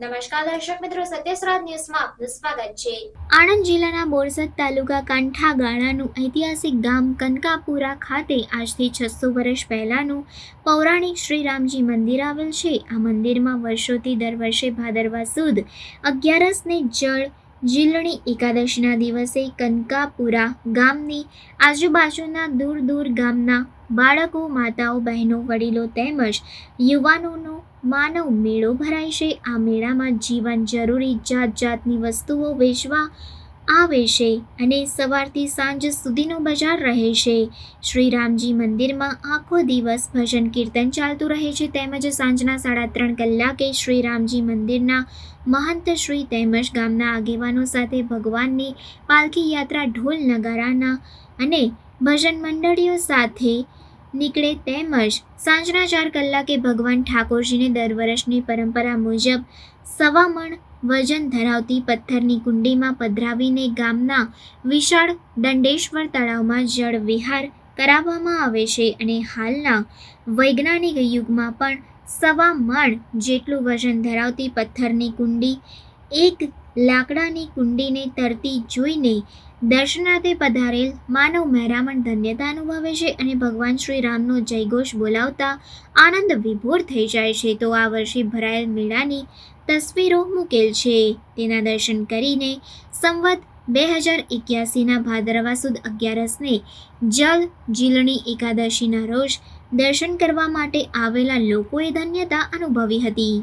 નમસ્કાર દર્શક મિત્રો સત્યસરાજ ન્યૂઝમાં આપનું સ્વાગત છે. આણંદ જિલ્લાના બોરસદ તાલુકા કાંઠા ગાળાનું ઐતિહાસિક ગામ કનકાપુરા ખાતે આજથી છસો વર્ષ પહેલાંનું પૌરાણિક શ્રી રામજી મંદિર આવેલ છે. આ મંદિરમાં વર્ષોથી દર વર્ષે ભાદરવા સુદ અગિયારસને જળ જીલણી એકાદશીના દિવસે કનકાપુરા ગામની આજુબાજુના દૂર દૂર ગામના બાળકો, માતાઓ, બહેનો, વડીલો તેમજ યુવાનોનો માનવ મેળો ભરાય છે. આ મેળામાં જીવન જરૂરી જાત જાતની વસ્તુઓ વેચવા આવે છે અને સવારથી સાંજ સુધીનો બજાર રહે છે. શ્રી રામજી મંદિરમાં આખો દિવસ ભજન કીર્તન ચાલતું રહે છે તેમજ સાંજના સાડા ત્રણ કલાકે શ્રી રામજી મંદિરના મહંત શ્રી તેમજ ગામના આગેવાનો સાથે ભગવાનની પાલખી યાત્રા ઢોલ નગારાના અને ભજન મંડળીઓ સાથે નીકળે તેમજ સાંજના ચાર કલાકે ભગવાન ઠાકોરજીને દર વર્ષની પરંપરા મુજબ સવા મણ વજન ધરાવતી પથ્થરની કુંડીમાં પધરાવીને ગામના વિશાળ દંડેશ્વર તળાવમાં જળ વિહાર કરાવવામાં આવે છે અને હાલના વૈજ્ઞાનિક યુગમાં પણ સવા મણ જેટલું વજન ધરાવતી પથ્થરની કુંડી એક લાકડાની કુંડીને તરતી જોઈને દર્શનાર્થે પધારેલ માનવ મહેરામણ ધન્યતા અનુભવે છે અને ભગવાન શ્રી રામનો જયઘોષ બોલાવતા આનંદ વિભોર થઈ જાય છે. તો આ વર્ષે ભરાયેલ મેળાની તસવીરો મૂકેલ છે. તેના દર્શન કરીને સંવત બે હજાર એક્યાસીના ભાદરવા સુદ અગિયારસને જલ જીલણી એકાદશીના રોજ દર્શન કરવા માટે આવેલા લોકોએ ધન્યતા અનુભવી હતી.